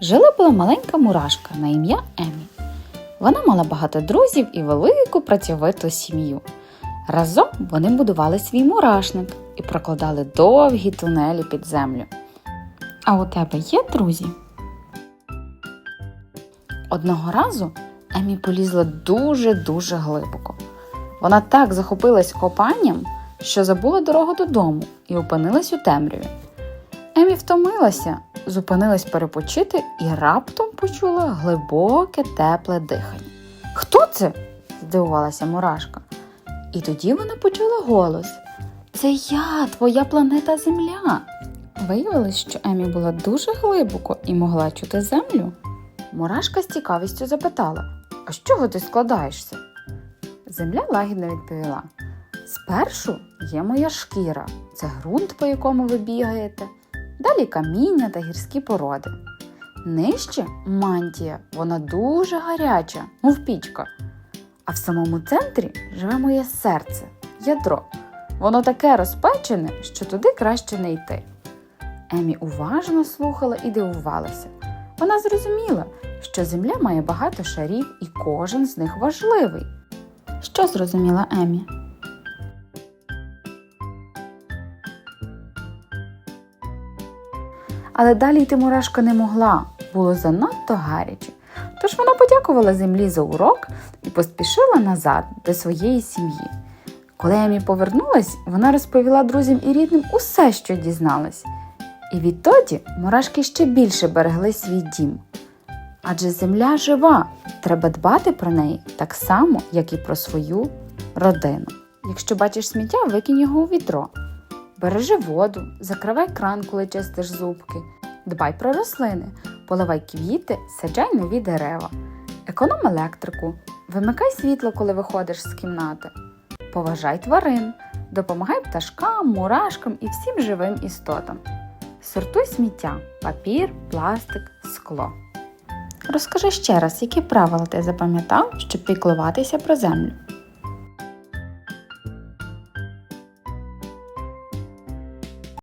Жила була маленька мурашка на ім'я Емі. Вона мала багато друзів і велику працьовиту сім'ю. Разом вони будували свій мурашник і прокладали довгі тунелі під землю. А у тебе є друзі? Одного разу Емі полізла дуже-дуже глибоко. Вона так захопилась копанням, що забула дорогу додому і опинилась у темряві. Емі втомилася, зупинилась перепочити і раптом почула глибоке тепле дихання. Хто це? здивувалася Мурашка. І тоді вона почула голос: Це я, твоя планета Земля. Виявилось, що Емі була дуже глибоко і могла чути землю. Мурашка з цікавістю запитала: А з чого ти складаєшся? Земля лагідно відповіла: Спершу є моя шкіра, це ґрунт, по якому ви бігаєте, далі каміння та гірські породи. Нижче мантія, вона дуже гаряча, мов пічка. А в самому центрі живе моє серце, ядро. Воно таке розпечене, що туди краще не йти. Емі уважно слухала і дивувалася. Вона зрозуміла, що земля має багато шарів і кожен з них важливий. Що зрозуміла Емі? Але далі йти мурашка не могла, було занадто гаряче. Тож вона подякувала землі за урок і поспішила назад до своєї сім'ї. Коли Емі повернулась, вона розповіла друзям і рідним усе, що дізналась. І відтоді мурашки ще більше берегли свій дім. Адже земля жива, треба дбати про неї так само, як і про свою родину. Якщо бачиш сміття, викинь його у відро. Бережи воду, закривай кран, коли чистиш зубки, дбай про рослини, поливай квіти, саджай нові дерева, економ електрику, вимикай світло, коли виходиш з кімнати, поважай тварин, допомагай пташкам, мурашкам і всім живим істотам. Сортуй сміття, папір, пластик, скло. Розкажи ще раз, які правила ти запам'ятав, щоб піклуватися про землю.